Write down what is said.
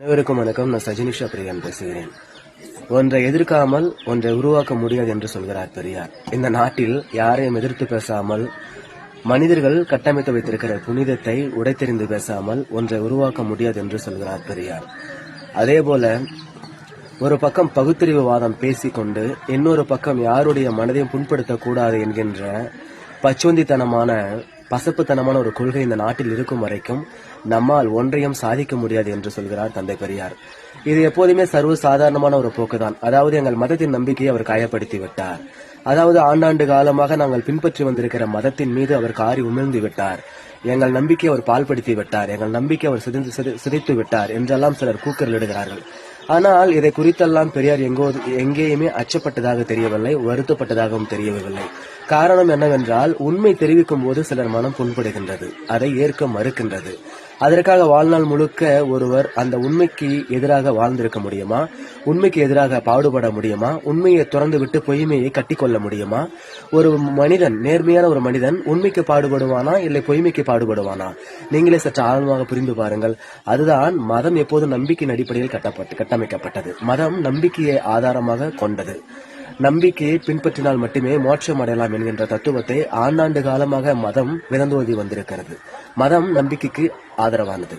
அனைவருக்கும் வணக்கம். நான் சஜினிஷா பிரியன் பேசுகிறேன். ஒன்றை எதிர்க்காமல் ஒன்றை உருவாக்க முடியாது என்று சொல்கிறார் பெரியார். இந்த நாட்டில் யாரையும் எதிர்த்து பேசாமல் மனிதர்கள் கட்டமைத்து வைத்திருக்கிற புனிதத்தை உடைத்தெறிந்து பேசாமல் ஒன்றை உருவாக்க முடியாது என்று சொல்கிறார் பெரியார். அதேபோல ஒரு பக்கம் பகுத்தறிவு வாதம் பேசிக்கொண்டு இன்னொரு பக்கம் யாருடைய மனதையும் புண்படுத்தக்கூடாது என்கின்ற பச்சுவந்தித்தனமான பசப்புத்தனமான ஒரு கொள்கை இந்த நாட்டில் இருக்கும் வரைக்கும் நம்மால் ஒன்றையும் சாதிக்க முடியாது என்று சொல்கிறார் தந்தை பெரியார். இது எப்போதுமே சர்வ சாதாரணமான ஒரு போக்குதான். அதாவது எங்கள் மதத்தின் நம்பிக்கையை அவர் காயப்படுத்தி விட்டார். அதாவது ஆண்டாண்டு காலமாக நாங்கள் பின்பற்றி வந்திருக்கிற மதத்தின் மீது அவர் காரி உமிழ்ந்து விட்டார். எங்கள் நம்பிக்கை அவர் பால்படுத்தி விட்டார். எங்கள் நம்பிக்கை அவர் சிதைந்து சிதை- சிதைத்து விட்டார் என்றெல்லாம் சிலர் கூக்கலிடுகிறார்கள் ஆனால் இதை குறித்தெல்லாம் பெரியார் எங்கோ எங்கேயுமே அச்சப்பட்டதாக தெரியவில்லை வருத்தப்பட்டதாகவும் தெரியவில்லை. காரணம் என்னவென்றால் உண்மை தெரிவிக்கும் போது சிலர் மனம் புண்படுகின்றது அதை ஏற்க மறுக்கின்றது. அதற்காக வாழ்நாள் முழுக்க ஒருவர் அந்த உண்மைக்கு எதிராக வாழ்ந்திருக்க முடியுமா? உண்மைக்கு எதிராக பாடுபட முடியுமா? உண்மையை துறந்து விட்டு பொய்மையை கட்டிக்கொள்ள முடியுமா? ஒரு மனிதன் நேர்மையான ஒரு மனிதன் உண்மைக்கு பாடுபடுவானா? இல்லை பொய்மைக்கு பாடுபடுவானா? நீங்களே சற்று ஆழமாக புரிந்து பாருங்கள். அதுதான் மதம் எப்போதும் நம்பிக்கையின் அடிப்படையில் கட்டப்பட்டு கட்டமைக்கப்பட்டது. மதம் நம்பிக்கையை ஆதாரமாக கொண்டது. நம்பிக்கையை பின்பற்றினால் மட்டுமே மோட்சம் அடையலாம் என்கின்ற தத்துவத்தை ஆண்டாண்டு காலமாக மதம் விதந்தோதி வந்திருக்கிறது. மதம் நம்பிக்கைக்கு ஆதரவானது.